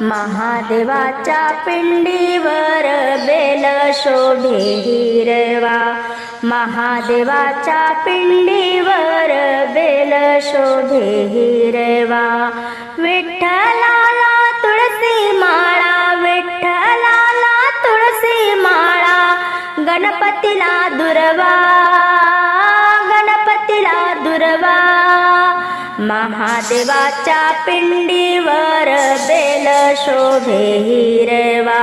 महादेवाच्या पिंडीवर बेल शोभे हिरवा. महादेवाच्या पिंडीवर बेल शोभे हिरवा. विठ्ठलाला तुळसी माळा विठ्ठलाला तुळसी माळा. गणपतीला दुर्वा महादेवाच्या पिंडीवर बेल शोभे हिरवा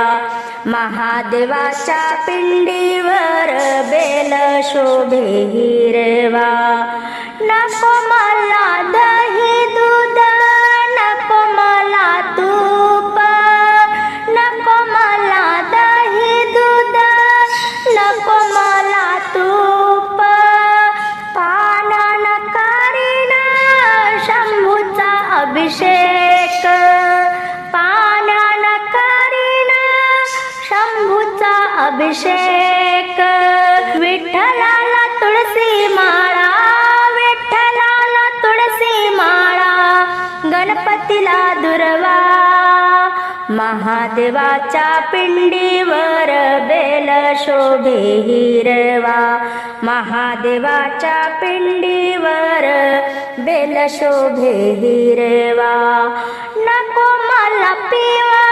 बेल शोभे हिरवा अभिषेक। पानन करीना शंभूचा अभिषेक। विठ्ठलाला तुळसी माळा विठ्ठलाला तुळसी माळा गणपतीला दुर्वा। महादेवाच्या पिंडीवर बेल शोभे हिरवा महादेवाच्या पिंडीवर बेल शोभे हिरवा. नको मला पिवा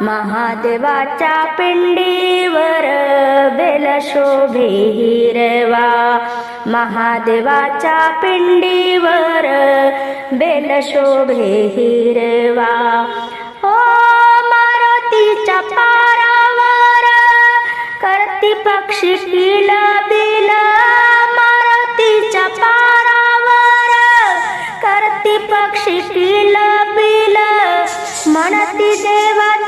महादेवाच्या पिंडीवर बेल शोभे हिरवा. महादेवाच्या पिंडीवर बेल शोभे हिरवा. ओ मारुतीच्या पारावर करती पक्षी किल बिल. मारुतीच्या पारावर करती पक्षी किल बिल. म्हणती देवा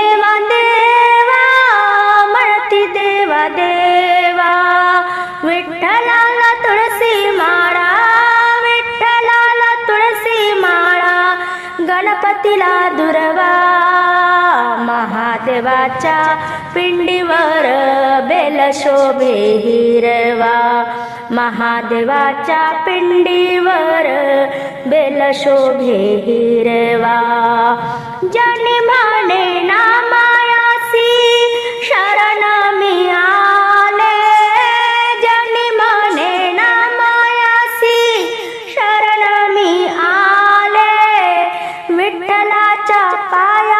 देवा देवा म्हणती देवा देवा. विठ्ठलाला तुळसी माळा विठ्ठलाला तुळसी माळा गणपतीला दुर्वा. महादेवाच्या पिंडीवर बेल शोभे हिरवा महादेवाच्या पिंडीवर बेल शोभे हिरवा. जनी म्हणे ना मायासी शरण मी आले. जनी म्हणे ना मायासी शरण मी आले. विठ्ठलाच्या पाया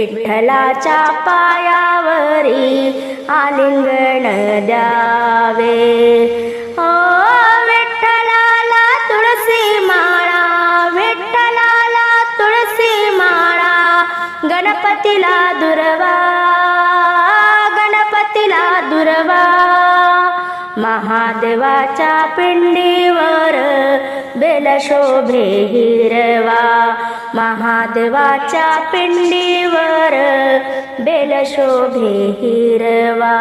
विठ्ठलाच्या पायावरी आलिंगन द्यावे. ओ विठ्ठलाला तुळसी माळा विठ्ठलाला तुळसी माळा गणपतीला दुर्वा गणपतीला दुर्वा. महादेवाच्या पिंडीवर बेल शोभे हिरवा. महादेवाच्या पिंडीवर बेल शोभे हिरवा.